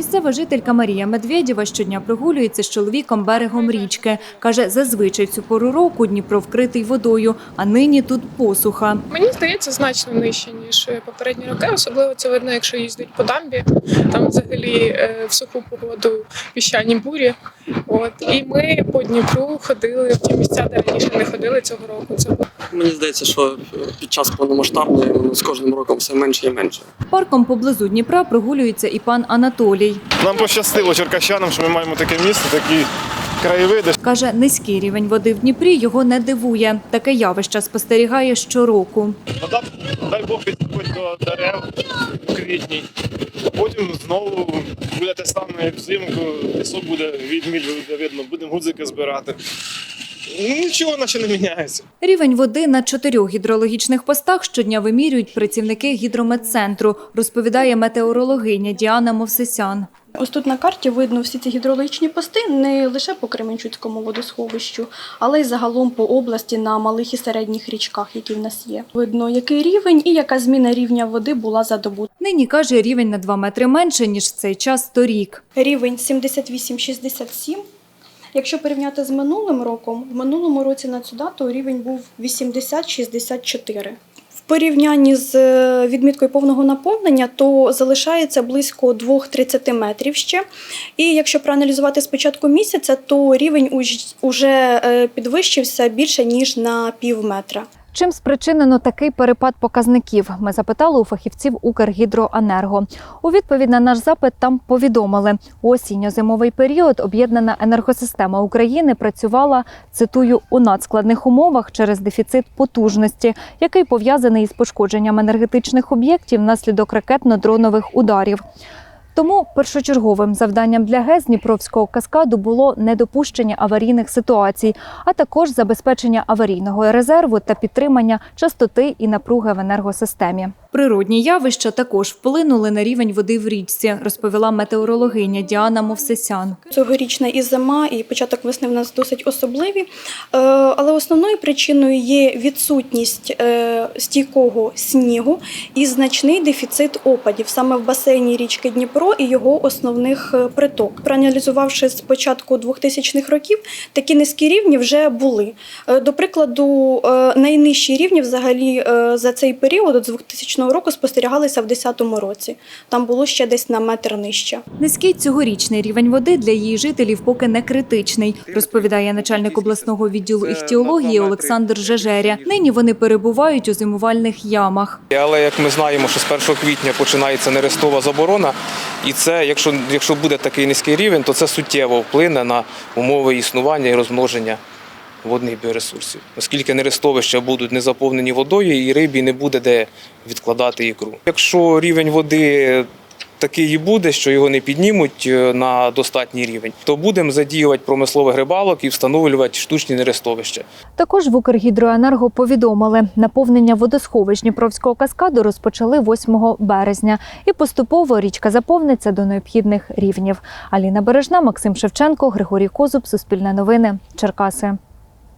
Місцева жителька Марія Медведєва щодня прогулюється з чоловіком берегом річки. Каже, зазвичай цю пору року Дніпро вкритий водою, а нині тут посуха. Мені здається, значно нижче, ніж попередні роки. Особливо це видно, якщо їздить по дамбі. Там взагалі е, в суху погоду піщані бурі. От і ми по Дніпру ходили в ті місця, де раніше не ходили цього року. Це Мені здається, що під час повномасштабної воно з кожним роком все менше і менше. Парком поблизу Дніпра прогулюється і пан Анатолій. Нам пощастило черкащанам, що ми маємо таке місто, такі краєвиди. Каже, низький рівень води в Дніпрі його не дивує. Таке явище спостерігає щороку. Вода, дай Бог, підходить до дерев у квітні. Потім знову те саме, як взимку, пісок буде відміль буде видно, будемо гудзики збирати. Нічого наче не міняється. Рівень води на чотирьох гідрологічних постах щодня вимірюють працівники гідрометцентру, розповідає метеорологиня Діана Мовсисян. Ось тут на карті видно всі ці гідрологічні пости не лише по Кременчуцькому водосховищу, але й загалом по області на малих і середніх річках, які в нас є. Видно, який рівень і яка зміна рівня води була за добу. Нині каже, рівень на 2 метри менше ніж в цей час торік. Рівень 78-67. Якщо порівняти з минулим роком, в минулому році на цю дату рівень був 80-64. Порівнянні з е, відміткою повного наповнення, то залишається близько 2-30 метрів ще. І якщо проаналізувати з початку місяця, то рівень уж- уже е, підвищився більше ніж на пів метра. Чим спричинено такий перепад показників? Ми запитали у фахівців Укргідроенерго. У відповідь на наш запит там повідомили, осінньо-зимовий період об'єднана енергосистема України працювала, цитую, у надскладних умовах через дефіцит потужності, який пов'язаний із пошкодженням енергетичних об'єктів внаслідок ракетно-дронових ударів. Тому першочерговим завданням для ГЕС Дніпровського каскаду було недопущення аварійних ситуацій, а також забезпечення аварійного резерву та підтримання частоти і напруги в енергосистемі. Природні явища також вплинули на рівень води в річці, розповіла метеорологиня Діана Мовсесян. Цьогорічна і зима, і початок весни в нас досить особливі. Е, Але основною причиною є відсутність е, стійкого снігу і значний дефіцит опадів саме в басейні річки Дніпро і його основних е, приток. Проаналізувавши з початку 2000-х років, такі низькі рівні вже були. До прикладу, найнижчі рівні взагалі за цей період з 2000 року спостерігалися в 2010 році. Там було ще десь на метр нижче. Низький цьогорічний рівень води для її жителів поки не критичний, розповідає начальник обласного відділу іхтіології Олександр Жежеря. Нині вони перебувають у зимувальних ямах. Але як ми знаємо, що з 1 квітня починається нерестова заборона, і це, якщо, якщо буде такий низький рівень, то це суттєво вплине на умови існування і розмноження водних біоресурсів, оскільки нерестовища будуть не заповнені водою, і рибі не буде де відкладати ікру. Якщо рівень води такий і буде, що його не піднімуть е, на достатній рівень, то будемо задіювати промислових рибалок і встановлювати штучні нерестовища. Також в Укргідроенерго повідомили, наповнення водосховищ Дніпровського каскаду розпочали 8 березня, і поступово річка заповниться до необхідних рівнів. Аліна Бережна, Максим Шевченко, Григорій Козуб, Суспільне новини, Черкаси.